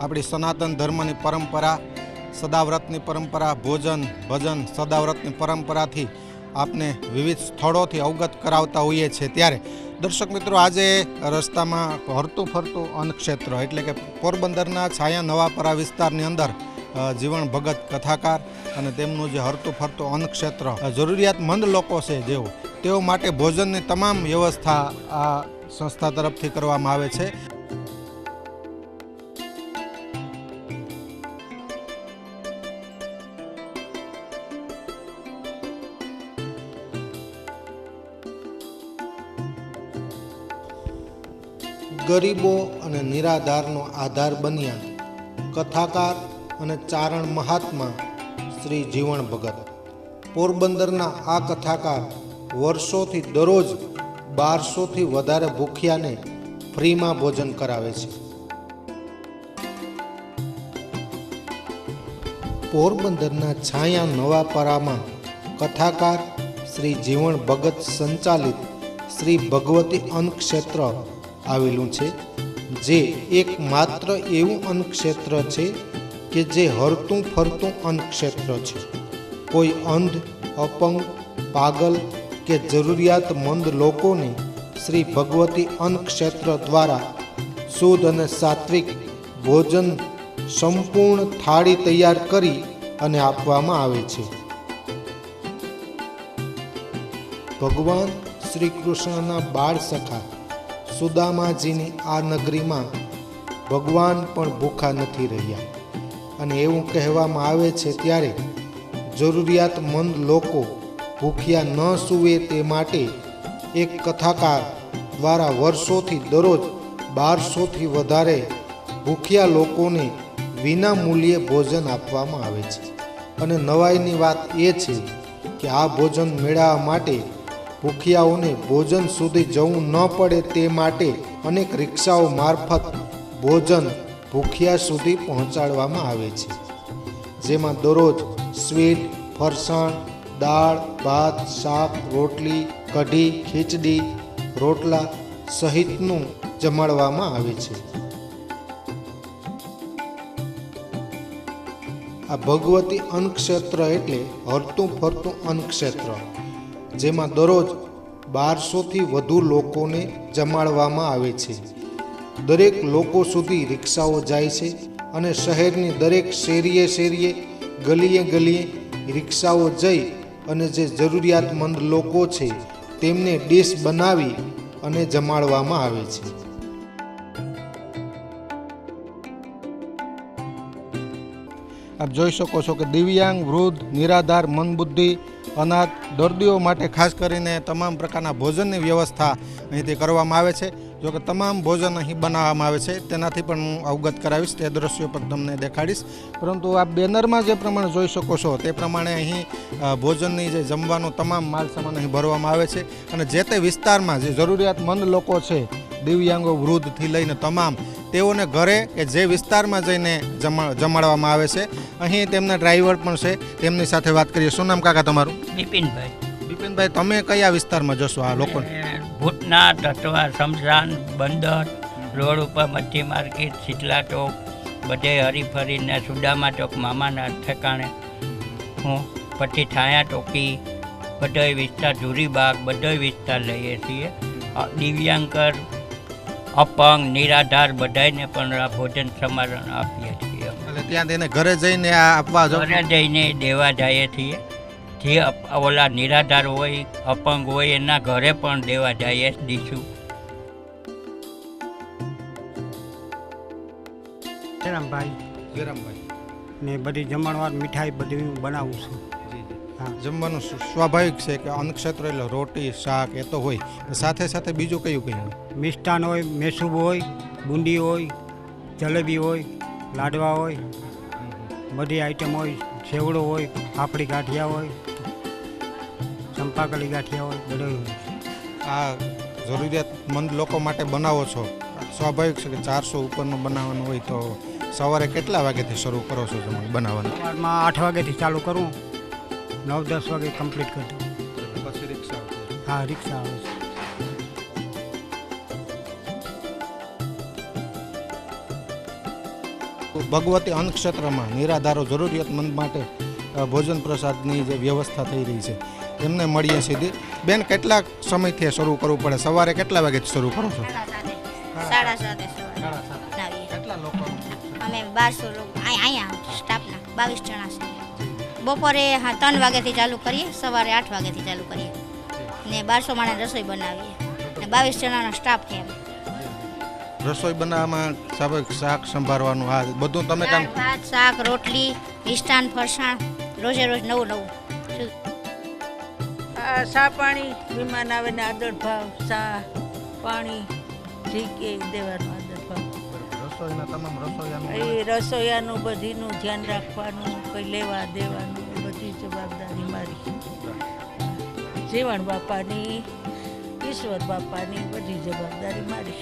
આપણી સનાતન ધર્મની પરંપરા, સદાવ્રતની પરંપરા, ભોજન, ભજન, સદાવ્રતની પરંપરાથી આપને વિવિધ સ્થળોથી અવગત કરાવતા હોઈએ છીએ. ત્યારે દર્શક મિત્રો, આજે રસ્તામાં હરતું ફરતું અન્નક્ષેત્ર એટલે કે પોરબંદરના છાયા નવાપરા વિસ્તારની અંદર જીવન ભગત કથાકાર અને તેમનું જે હરતું ફરતું અન્નક્ષેત્ર જરૂરિયાતમંદ લોકો છે જેઓ, તેઓ માટે ભોજનની તમામ વ્યવસ્થા આ સંસ્થા તરફથી કરવામાં આવે છે. ગરીબો અને નિરાધારનો આધાર બન્યા. કથાકાર અને ચારણ મહાત્મા શ્રી જીવણ ભગત. પોરબંદરના આ કથાકાર વર્ષોથી દરરોજ બારસોથી વધારે ભૂખ્યાને ફ્રીમાં ભોજન કરાવે છે. પોરબંદરના છાયા નવાપરામાં કથાકાર શ્રી જીવણ ભગત સંચાલિત શ્રી ભગવતી અન્નક્ષેત્ર આવેલું છે, જે એક માત્ર એવું અન્નક્ષેત્ર છે કે જે હરતું ફરતું અન્નક્ષેત્ર છે. કોઈ અંધ, અપંગ, પાગલ કે જરૂરિયાતમંદ લોકોને શ્રી ભગવતી અન્નક્ષેત્ર દ્વારા શુદ્ધ અને સાત્વિક ભોજન સંપૂર્ણ થાળી તૈયાર કરી અને આપવામાં આવે છે. ભગવાન શ્રી કૃષ્ણના બાળ સખા સુદામાજીની આ નગરીમાં ભગવાન પણ ભૂખા નથી રહ્યા. અને એવું કહેવામાં આવે છે ત્યારે જરૂરિયાતમંદ લોકો ભૂખ્યા ન સૂવે તે માટે એક કથાકાર દ્વારા વર્ષોથી દરરોજ બારસોથી વધારે ભૂખ્યા લોકોને વિના મૂલ્યે ભોજન આપવામાં આવે છે. અને નવાઈની વાત એ છે કે આ ભોજન મેળવવા માટે ભૂખ્યાઓને ભોજન સુધી જવું ન પડે તે માટે અનેક રિક્ષાઓ મારફત ભોજન ભૂખ્યા સુધી પહોંચાડવામાં આવે છે. જેમાં દરરોજ સ્વીટ, ફરસાણ, દાળ, ભાત, શાક, રોટલી, કઢી, ખીચડી, રોટલા સહિતનું જમાડવામાં આવે છે. આ ભગવતી અન્નક્ષેત્ર એટલે હરતું ફરતું અન્નક્ષેત્ર. જેમાં દરરોજ બારસોથી વધુ લોકોને જમાડવામાં આવે છે. દરેક લોકો સુધી રિક્ષાઓ જાય છે અને શહેરની દરેક શેરીએ શેરીએ ગલીએ ગલીએ રિક્ષાઓ જઈ અને જે જરૂરિયાતમંદ લોકો છે તેમને ડીશ બનાવી અને જમાડવામાં આવે છે. આપ જોઈ શકો છો કે દિવ્યાંગ, વૃદ્ધ, નિરાધાર મંદબુદ્ધિ અનાથ દર્દીઓ માટે ખાસ કરીને તમામ પ્રકારના ભોજનની વ્યવસ્થા અહીંથી કરવામાં આવે છે. જો કે તમામ ભોજન અહીં બનાવવામાં આવે છે, તેનાથી પણ હું અવગત કરાવીશ, તે દ્રશ્યો પણ તમને દેખાડીશ. પરંતુ આ બેનરમાં જે પ્રમાણે જોઈ શકો છો, તે પ્રમાણે અહીં ભોજનની જે જમવાનો તમામ માલ અહીં ભરવામાં આવે છે. અને જે તે વિસ્તારમાં જે જરૂરિયાતમંદ લોકો છે, દિવ્યાંગો, વૃદ્ધથી લઈને તમામ તેઓને ઘરે કે જે વિસ્તારમાં જઈને જમાડવામાં આવે છે અહીં તેમના ડ્રાઈવર પણ છે તેમની સાથે વાત કરીએ. શું નામ કાકા તમારું? બિપિનભાઈ બિપિનભાઈ તમે કયા વિસ્તારમાં જશો આ લોકોને? ભૂતના તત્વા શમશાન બંદર રોડ ઉપર મચ્છી માર્કેટ શીતલા ચોક બધે હરીફરીને સુદામા ચોક મામાના ઠેકાણે. હું પછી છાયા ટોકી બધો વિસ્તાર ધૂરીબાગ બધો વિસ્તાર લઈએ છીએ. દિવ્યાંકર અપંગ નિરાધાર બધાને પણ આ ભોજન સમારણ આપીએ છીએ એટલે ત્યાં તેને ઘરે જઈને આપવા ઘરે જઈને દેવા જઈએ છીએ. જે ઓલા નિરાધાર હોય અપંગ હોય એના ઘરે પણ દેવા જઈએ દઈશું જયરામભાઈ. જયરામભાઈ. ને બધી જમણવાર મીઠાઈ બધી બનાવું છું. હા જમવાનું સ્વાભાવિક છે કે અન્નક્ષેત્ર એટલે રોટી શાક એ તો હોય. સાથે સાથે બીજું કયું કયું? હોય મિષ્ટાન હોય મેસૂબ હોય બુંદી હોય જલેબી હોય લાડવા હોય બધી આઈટમ હોય સેવડો હોય પાપડી ગાંઠિયા હોય ચંપાકલી ગાંઠિયા હોય બધું આ જરૂરિયાતમંદ લોકો માટે બનાવો છો. સ્વાભાવિક છે કે ચારસો ઉપરનું બનાવવાનું હોય તો સવારે કેટલા વાગ્યાથી શરૂ કરો છો જમવાનું બનાવવાનું? આઠ વાગ્યાથી ચાલુ કરું. નવ દસ વાગે કમ્પ્લીટ કરી. દઉં પછી રિક્ષા હા રિક્ષા આવે છે. ભગવતી અન્નક્ષેત્રમાં નિરાધારો જરૂરિયાતમંદ માટે ભોજન પ્રસાદની જે વ્યવસ્થા થઈ રહી છે એમને મળીએ સીધી. બેન કેટલા સમયથી શરૂ કરવું પડે? સવારે કેટલા વાગે શરૂ કરો છો? સાડા સાતે. કેટલા લોકો અમે બારસો લોકો. અહીંયા સ્ટાફના. બાવીસ જણા છે બપોરે હા ત્રણ વાગ્યાથી ચાલુ કરીએ સવારે આઠ વાગ્યાથી ચાલુ કરીએ. ને બારસો માણસ રસોઈ બનાવીએ. ને બાવીસ જણાનો સ્ટાફ છે રસોઈ બનાવવામાં સ્વાભાવિક શાક સંભાળવાનું હા બધું તમે કામ ભાત શાક રોટલી મિષ્ટાન ફરસાણ રોજે રોજ નવું નવું. સા પાણી? વિમાન આવે ને આદર ભાવ સા પાણી? જી કે દેવાનું આદર ભાવ. રસોઈના તમામ રસોઈયાનું એ રસોઈયાનું બધીનું ધ્યાન રાખવાનું કંઈ લેવા દેવાનું બધી જવાબદારી મારી. જીવણ બાપાની ઈશ્વર બાપાની બધી જવાબદારી મારી.